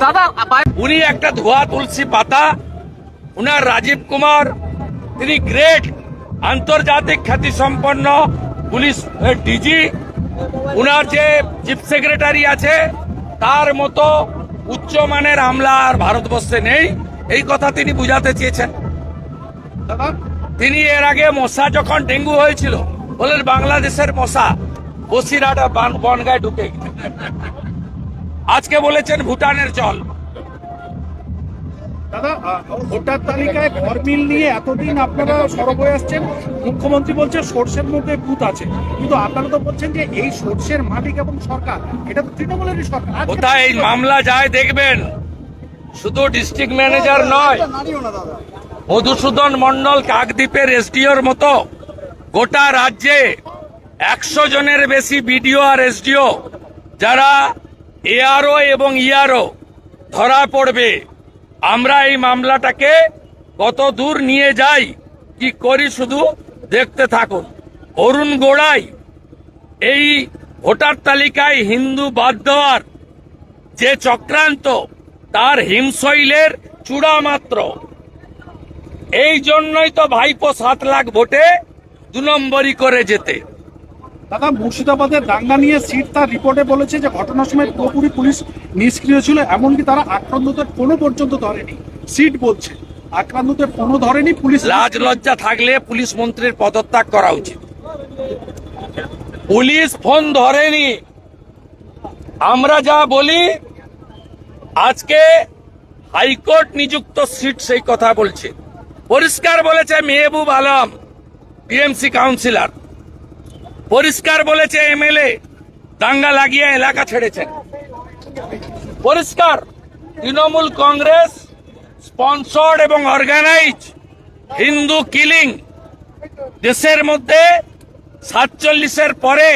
দাদা উনি একটা ধোয়া তুলসী পাতা উনার রাজীব কুমার তিনি গ্রেট আন্তর্জাতিক খ্যাতি সম্পন্ন পুলিশ ডিজি। উনার যে চিফ সেক্রেটারি আছে তার মতো উচ্চমানের আমলা আর ভারতবর্ষে নেই। এই কথা তিনি বুঝাতে চেয়েছেন। তিনি এর আগে মশা যখন ডেঙ্গু হয়েছিল বলেন বাংলাদেশের মশা বসিরহাট আর বনগায় ঢুকে আজকে বলেছেন ভুটানের জল দাদা ভোটার তালিকায় নিয়ে এতদিন আপনারা সরব হয়ে আসছেন মুখ্যমন্ত্রী বলছে সর্ষের মধ্যে বুথ আছে। কিন্তু আপনারা তো বলছেন যে এই সর্ষের মালিক এবং সরকার এটা তো তৃণমূলেরই সরকার। কোথায় এই মামলা যায় দেখবেন? শুধু ডিস্ট্রিক্ট ম্যানেজার নয় মধুসূদন মন্ডল কাকদ্বীপের এসডিওর মতো গোটা রাজ্যে একশো জনের বেশি বিডিও আর এসডিও যারা এআরও এবং ইআরও ধরা পড়বে। আমরা এই মামলাটাকে কত দূর নিয়ে যাই, কি করি শুধু দেখতে থাকুন। অরুণ গোড়াই এই ভোটার তালিকায় হিন্দু বাদ দেওয়ার যে চক্রান্ত, তার হিমশৈলের চূড়া মাত্র। এই জন্যই তো ভাইপো সাত লাখ ভোটে দু নম্বরই করে যেতে। দাদা, মুর্শিদাবাদের দাঙ্গা নিয়ে সিট তার রিপোর্টে বলেছে যে ঘটনার সময় পুরোপুরি পুলিশ নিষ্ক্রিয় ছিল, এমনকি তারা আক্রান্তদের কোনো পর্যন্ত ধরেনি। সিট বলছে, আক্রান্তদের কোনো ধরেনি, পুলিশ লাজ লজ্জা থাকলে পুলিশ মন্ত্রীর পদত্যাগ করা উচিত। পুলিশ ফোন ধরেনি। আমরা যা বলি, আজকে হাইকোর্ট নিযুক্ত সিট সেই কথা বলছে। পরিষ্কার বলেছে মেহবুব আলম টিএমসি কাউন্সিলর। পরিষ্কার বলেছে এমএলএ দাঙ্গা লাগিয়ে এলাকা ছেড়েছেন পরিষ্কার তৃণমূল কংগ্রেস স্পন্সর্ড এবং অর্গানাইজ হিন্দু কিলিং দেশের মধ্যে সাতচল্লিশের পরে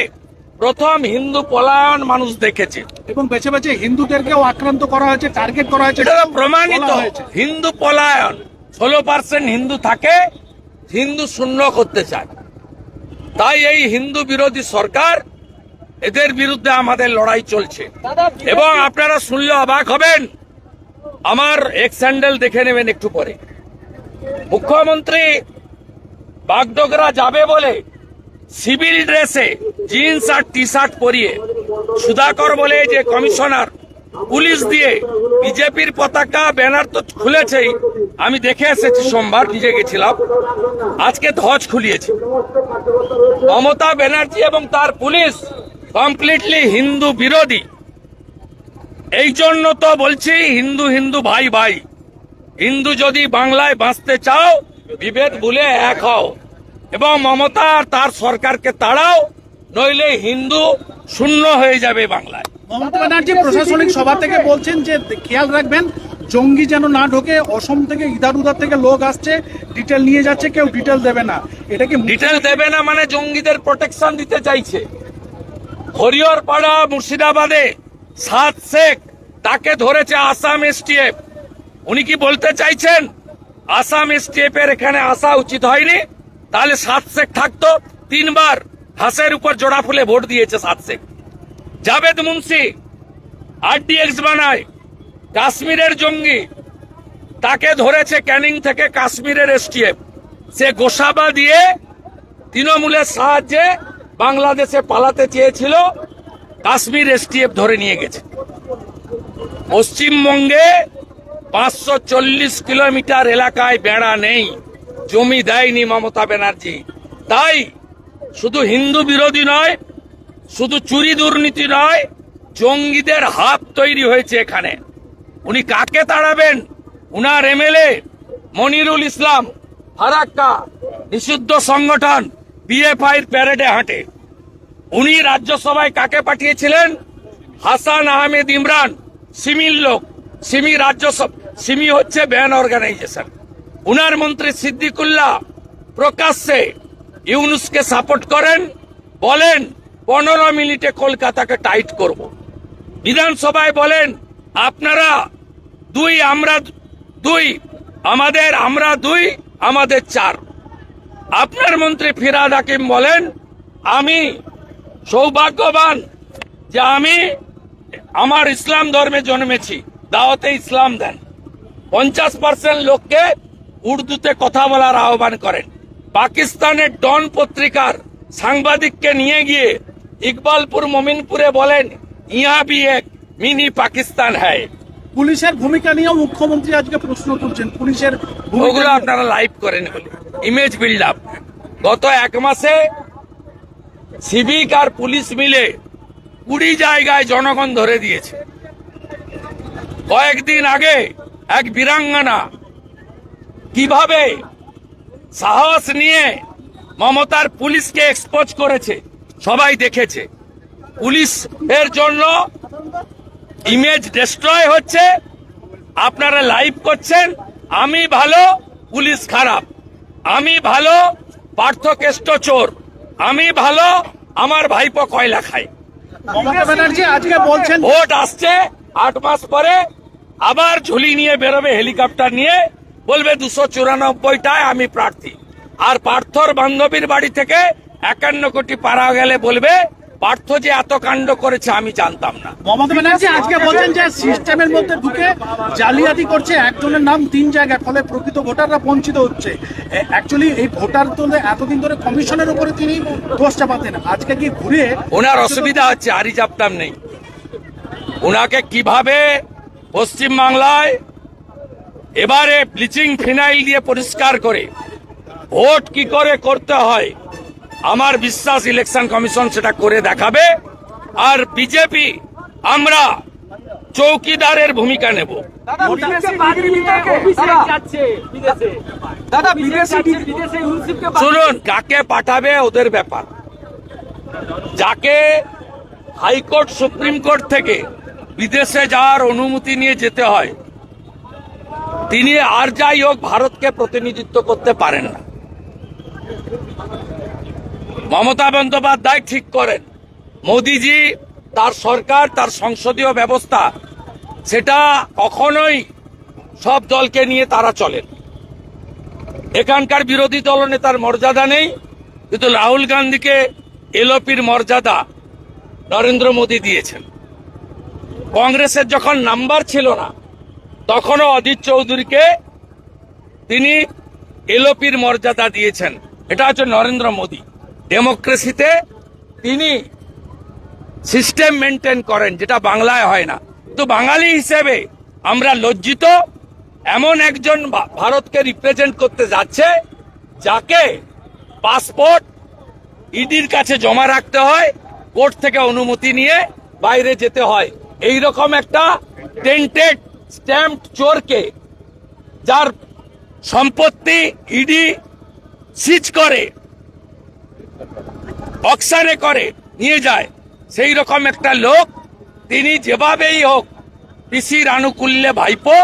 প্রথম হিন্দু পলায়ন মানুষ দেখেছে। এবং বেছে বেছে হিন্দুদেরকেও আক্রান্ত করা হয়েছে টার্গেট করা হয়েছে প্রমাণিত। হয়েছে। হিন্দু পলায়ন ষোলো পার্সেন্ট হিন্দু থাকে হিন্দু শূন্য করতে চায়। তাই এই হিন্দু বিরোধী সরকার এদের বিরুদ্ধে আমাদের লড়াই চলছে। এবং আপনারা শুনলে অবাক হবেন। আমার এক্স স্যান্ডেল দেখে নেবেন একটু পরে। মুখ্যমন্ত্রী বাগডোগরা যাবে বলে সিভিল ড্রেসে জিন্স আর টি শার্ট পরিয়ে সুধাকর বলে যে কমিশনার পুলিশ দিয়ে বিজেপির পতাকা, ব্যানার তো খুলেছেই। আমি দেখে এসেছি সোমবার নিজে গেছিলাম। আজকে ধ্বজ খুলিয়েছে। মমতা ব্যানার্জি এবং তার পুলিশ কমপ্লিটলি হিন্দু বিরোধী। এই জন্য তো বলছি, হিন্দু হিন্দু ভাই ভাই। হিন্দু যদি বাংলায় বাঁচতে চাও, বিভেদ ভুলে এক হও। এবং মমতা আর তার সরকারকে তাড়াও। নইলে হিন্দু শূন্য হয়ে যাবে বাংলায়। মমতা ব্যানার্জি প্রশাসনিক সভা থেকে বলছেন যে খেয়াল রাখবেন জঙ্গি যেন না ঢোকে অসম থেকে ইদার উদার থেকে লোক আসছে ডিটেল নিয়ে যাচ্ছে কেউ ডিটেল দেবে না। এটা কি ডিটেল দেবে না মানে জঙ্গিদের প্রোটেকশন দিতে চাইছে। হরিহরপাড়া মুর্শিদাবাদে সাত শেখ তাকে ধরেছে আসাম এসটিএফ উনি কি বলতে চাইছেন? আসাম এসটিএফ এর এখানে আসা উচিত হয়নি তাহলে সাত শেখ থাকতো তিনবার। হাসের উপর জোড়া ফুলে ভোট দিয়েছে সাত শেখ। জাভেদ মুন্সি, আরডিএক্স বানায়, কাশ্মীরের জঙ্গি, তাকে ধরেছে ক্যানিং থেকে কাশ্মীরের এসটিএফ। সে গোসাবা দিয়ে তৃণমূলের সাহায্যে বাংলাদেশে পালাতে চেয়েছিল, কাশ্মীর এসটিএফ ধরে নিয়ে গেছে। পশ্চিমবঙ্গে পাঁচশো চল্লিশ কিলোমিটার এলাকায় বেড়া নেই, জমি দেয়নি মমতা ব্যানার্জি। তাই শুধু হিন্দু বিরোধী নয়, শুধু চুরি দুর্নীতি নয়, জঙ্গিদের হাত তৈরি হয়েছে এখানে। উনি কাকে তাড়াবেন? উনার এমএলএ মনিরুল ইসলাম, ফারাক্কা, নিষিদ্ধ সংগঠন বিএফআই প্যারেডে হাঁটে। উনি রাজ্যসভায় কাকে পাঠিয়েছিলেন? হাসান আহমেদ ইমরান, সিমির লোক। সিমি রাজ্যসভা, সিমি হচ্ছে ব্যান অর্গানাইজেশন। উনার মন্ত্রী সিদ্দিকুল্লাহ প্রকাশ্যে ইউনুসকে সাপোর্ট করেন, বলেন, পনেরো মিনিটে কলকাতাকে টাইট করব। বিধানসভায় বলেন, আপনারা দুই, আমরা দুই, আমাদের আমরা দুই, আমাদের চার। আপনার মন্ত্রী ফিরাদ হাকিম বলেন, আমি সৌভাগ্যবান যে আমি আমার ইসলাম ধর্মে জন্মেছি, দাওয়াতে ইসলাম দেন। পঞ্চাশ পার্সেন্ট লোককে উর্দুতে কথা বলার আহ্বান করেন। পাকিস্তানের ডন পত্রিকার সাংবাদিককে নিয়ে গিয়ে ইকবালপুর মমিনপুরে বলেন ইহা বি এক মিনি পাকিস্তান হ্যায়। পুলিশের ভূমিকা নিয়েও মুখ্যমন্ত্রী আজকে প্রশ্ন তুলছেন। পুলিশের ওগুলো আপনারা লাইভ করেন ইমেজ বিল্ড আপ গত এক মাসে সিভিক আর পুলিশ মিলে কুড়ি জায়গায় জনগণ ধরে দিয়েছে। কয়েকদিন আগে এক বীরাঙ্গনা কীভাবে সাহস নিয়ে মমতার পুলিশকে এক্সপোজ করেছে। সবাই দেখেছে। পুলিশ এর জন্য ইমেজ ডিস্ট্রয় হচ্ছে। আপনারা লাইভ করছেন। আমি ভালো পুলিশ খারাপ। আমি ভালো পার্থকেষ্ট চোর। আমি ভালো আমার ভাইপো কয়লা খায়। মমতা ব্যানার্জি আজকে বলছেন ভোট আসছে আট মাস পরে আবার ঝুলি নিয়ে বেরোবে হেলিকপ্টার নিয়ে। বলবে দুশো চুরানব্বইটায় আমি প্রার্থী। আর পার্থর বান্ধবীর বাড়ি থেকে একান্ন কোটি পারা গেলে বলবে পার্থ যে এত কাণ্ড করেছে আমি জানতাম না। মমতা ব্যানার্জি আজকে বলছেন যে সিস্টেমের মধ্যে ঢুকে জালিয়াতি করছে একজনের নাম তিন জায়গায় ফলে প্রকৃত ভোটাররা বঞ্চিত হচ্ছে। অ্যাকচুয়ালি এই ভোটার তোলে এতদিন ধরে কমিশনের উপরে তিনি দোষ চাপাতেন আজকে কি ঘুরে ওনার অসুবিধা হচ্ছে আরি চাপটাম নেই। ওনাকে কীভাবে পশ্চিম বাংলায় এবারে ব্লিচিং ফিনাইল দিয়ে পরিষ্কার করে ভোট কি করে করতে হয় আমার বিশ্বাস ইলেকশন কমিশন সেটা করে দেখাবে। আর বিজেপি আমরা চৌকিদারের ভূমিকা নেব। শুনুন কাকে পাঠাবে ওদের ব্যাপার। যাকে হাইকোর্ট সুপ্রিম কোর্ট থেকে বিদেশে যাওয়ার অনুমতি নিয়ে যেতে হয় তিনি আর যাই হোক ভারতকে প্রতিনিধিত্ব করতে পারেন না। মমতা বন্দ্যোপাধ্যায় ঠিক করেন। মোদিজি তার সরকার, তার সংসদীয় ব্যবস্থা, সেটা কখনোই সব দলকে নিয়ে তারা চলেন। এখানকার বিরোধী দলনেতার মর্যাদা নেই, কিন্তু রাহুল গান্ধীকে এলওপির মর্যাদা নরেন্দ্র মোদী দিয়েছেন। কংগ্রেসের যখন নাম্বার ছিল না তখনও অজিত চৌধুরীকে তিনি এলওপির মর্যাদা দিয়েছেন। এটা হচ্ছে নরেন্দ্র মোদী। ডেমোক্রেসিতে তিনি সিস্টেম মেনটেন করেন, যেটা বাংলায় হয় না। তো বাঙালি হিসেবে আমরা লজ্জিত, এমন একজন ভারতকে রিপ্রেজেন্ট করতে যাচ্ছে, যাকে পাসপোর্ট ইডির কাছে জমা রাখতে হয়, কোর্ট থেকে অনুমতি নিয়ে বাইরে যেতে হয়। এই রকম একটা টেন্টেড স্ট্যাম্প চোরকে যার সম্পত্তি ইডি সিজ করে অক্সারে করে নিয়ে যায়। সেই রকম একটা লোক তিনি যেভাবেই হোক পিসির আনুকূল্যে ভাইপো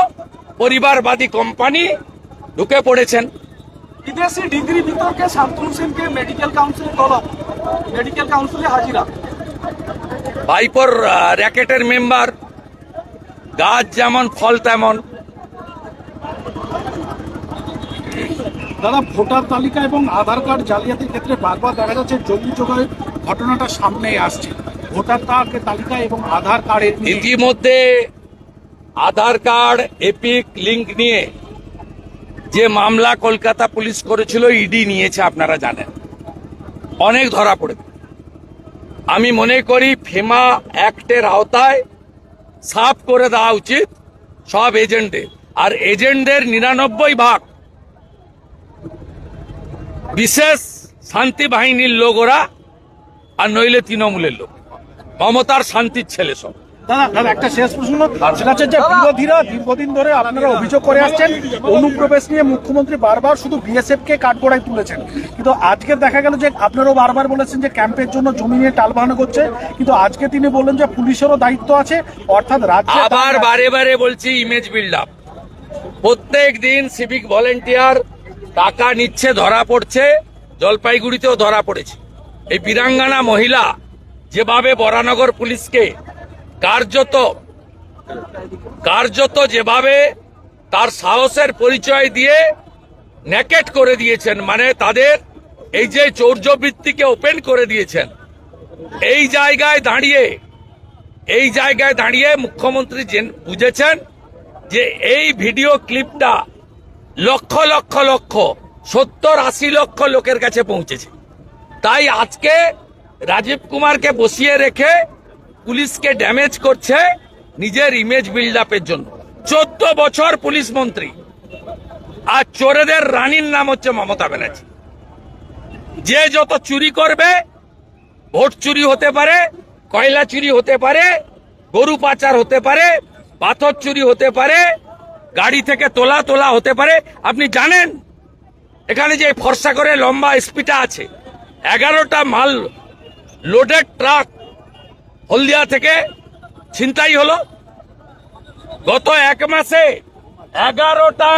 পরিবারবাদী কোম্পানি ঢুকে পড়েছেন। বিদেশি ডিগ্রি বিতর্কে শান্তনু সেনকে মেডিকেল কাউন্সিলে তলব মেডিকেল কাউন্সিলে হাজিরা। ভাইপোর র্যাকেটের মেম্বার গাছ যেমন ফল তেমন। দাদা ভোটার তালিকা এবং আধার কার্ড জালিয়াতির ক্ষেত্রে বারবার দেখা যাচ্ছে জঙ্গি জোগাড়ের ঘটনাটা সামনে আসছে। ভোটার তালিকা এবং আধার কার্ডের ইতিমধ্যে আধার কার্ড এপিক লিংক নিয়ে যে মামলা কলকাতা পুলিশ করেছিল ইডি নিয়েছে আপনারা জানেন। অনেক ধরা পড়েছে। আমি মনে করি ফেমা অ্যাক্টের আওতায় সাফ করে দেওয়া উচিত সব এজেন্টদের। আর এজেন্টদের নিরানব্বই ভাগ বিশেষ শান্তি বাহিনীর লোক ওরা, আর নইলে তৃণমূলের লোক। মমতার শান্তির ছেলে সব। দাদা দাদা একটা শেষ প্রশ্ন সেটা হচ্ছে যে বিরোধীরা দীর্ঘদিন ধরে আপনারা অভিযোগ করে আসছেন অনুপ্রবেশ নিয়ে মুখ্যমন্ত্রী বারবার শুধু বিএসএফ কে কাঠগড়ায় তুলেছেন। কিন্তু আজকে দেখা গেল যে আপনারাও বারবার বলেছেন যে ক্যাম্পের জন্য জমি নিয়ে টালবাহানা করছে কিন্তু আজকে তিনি বললেন যে পুলিশেরও দায়িত্ব আছে অর্থাৎ রাজ্যে আবার বারে বারে বলছি ইমেজ বিল্ড আপ প্রত্যেক দিন সিভিক ভলেন্টিয়ার টাকা নিচ্ছে ধরা পড়ছে জলপাইগুড়িতেও ধরা পড়েছে। এই বীরাঙ্গানা মহিলা যেভাবে বরানগর পুলিশকে কার্যত কার্যত যেভাবে তার সাহসের পরিচয় দিয়ে নেকেট করে দিয়েছেন মানে তাদের এই যে চৌর্যবৃত্তিকে ওপেন করে দিয়েছেন, এই জায়গায় দাঁড়িয়ে, এই জায়গায় দাঁড়িয়ে মুখ্যমন্ত্রী বুঝেছেন যে এই ভিডিও ক্লিপটা লক্ষ লক্ষ লক্ষ, সত্তর আশি লক্ষ লোকের কাছে পৌঁছেছে। তাই আজকে রাজীব কুমারকে বসিয়ে রেখে পুলিশকে ড্যামেজ করছে নিজের ইমেজ বিল্ড আপের জন্য। চোদ্দ বছর পুলিশ মন্ত্রী। আর চোরেদের রানীর নাম হচ্ছে মমতা ব্যানার্জি। যে যত চুরি করবে, ভোট চুরি হতে পারে, কয়লা চুরি হতে পারে, গরু পাচার হতে পারে, পাথর চুরি হতে পারে, গাড়ি থেকে তোলা তোলা হতে পারে। আপনি জানেন, এখানে যে ফর্সা করে লম্বা এসপিটা আছে, এগারোটা মাল লোডেড ট্রাক হলদিয়া থেকে ছিনতাই হলো। গত এক মাসে এগারোটা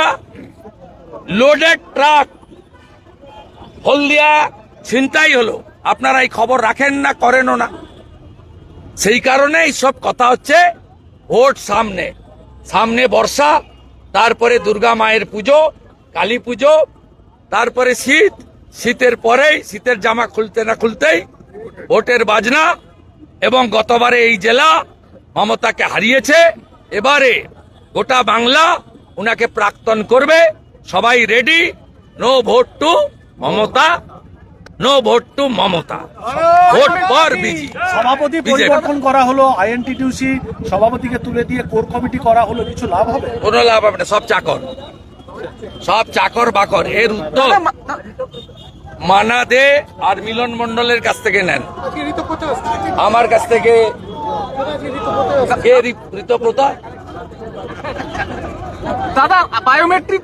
লোডেড ট্রাক হলদিয়া ছিনতাই হলো। আপনারা এই খবর রাখেন না, করেনও না। সেই কারণে সব কথা হচ্ছে ভোট সামনে। সামনে বর্ষা, তারপরে দুর্গা মায়ের পুজো, কালী পুজো, তারপরে শীত। শীতের পরেই, শীতের জামা খুলতে না খুলতেই ভোটের বাজনা। এবং গতবারে এই জেলা মমতাকে হারিয়েছে। এবারে গোটা বাংলা ওনাকে প্রাক্তন করবে। সবাই ready no vote to Mamata. No vote to Mamata. Vote for busy সভাপতি পরিবর্তন করা হলো আইএনটিটিউসি সভাপতিকে তুলে দিয়ে কোর কমিটি করা হলো কিছু লাভ হবে? কোনো লাভ হবে না সব চাকর। সব চাকর বাকর এর উত্তর। মানা দে আর মিলন মন্ডলের কাছ থেকে নেন। আমার কাছ থেকে কে ঋতপ্রতা? দাদা বায়োমেট্রিক